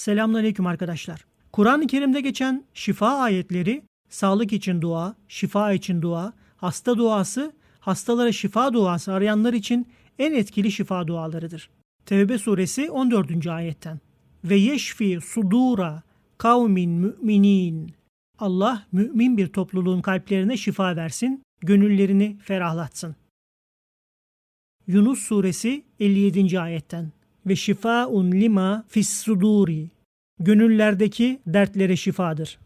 Selamünaleyküm arkadaşlar. Kur'an-ı Kerim'de geçen şifa ayetleri sağlık için dua, şifa için dua, hasta duası, hastalara şifa duası arayanlar için en etkili şifa dualarıdır. Tevbe suresi 14. ayetten. Ve yeşfi sudura kavmin müminin. Allah mümin bir topluluğun kalplerine şifa versin, gönüllerini ferahlatsın. Yunus suresi 57. ayetten. Ve şifaun lima fis suduri. Gönüllerdeki dertlere şifadır.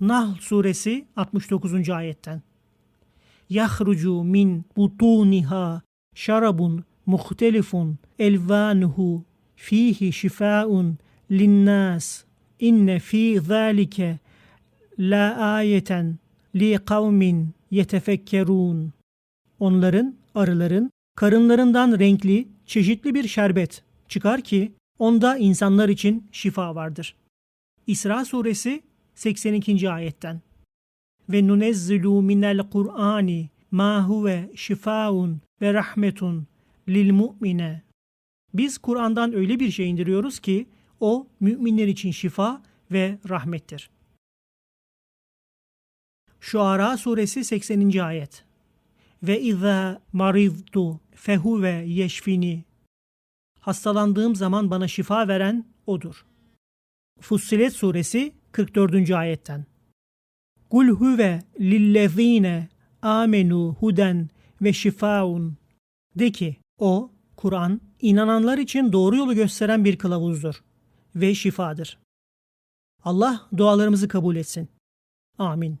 Nahl suresi 69. ayetten. Yahrucu min butuniha şarabun muhtelifun elvanuhu fihi şifaun linnas inne fi zalike la ayeten li kavmin yetefekkerun. Onların, arıların, karınlarından renkli, çeşitli bir şerbet çıkar ki onda insanlar için şifa vardır. İsra suresi 82. ayetten. Ve nunezzilu minel Kur'ani ma huve şifaun ve rahmetun lil mu'mine. Biz Kur'an'dan öyle bir şey indiriyoruz ki o müminler için şifa ve rahmettir. Şuara suresi 80. ayet. Ve izâ mariztu fehuve yeşfini. Hastalandığım zaman bana şifa veren odur. Fussilet suresi 44. ayetten. Kul huve lillezine amenu huden ve şifaun. De ki o Kur'an inananlar için doğru yolu gösteren bir kılavuzdur ve şifadır. Allah dualarımızı kabul etsin. Amin.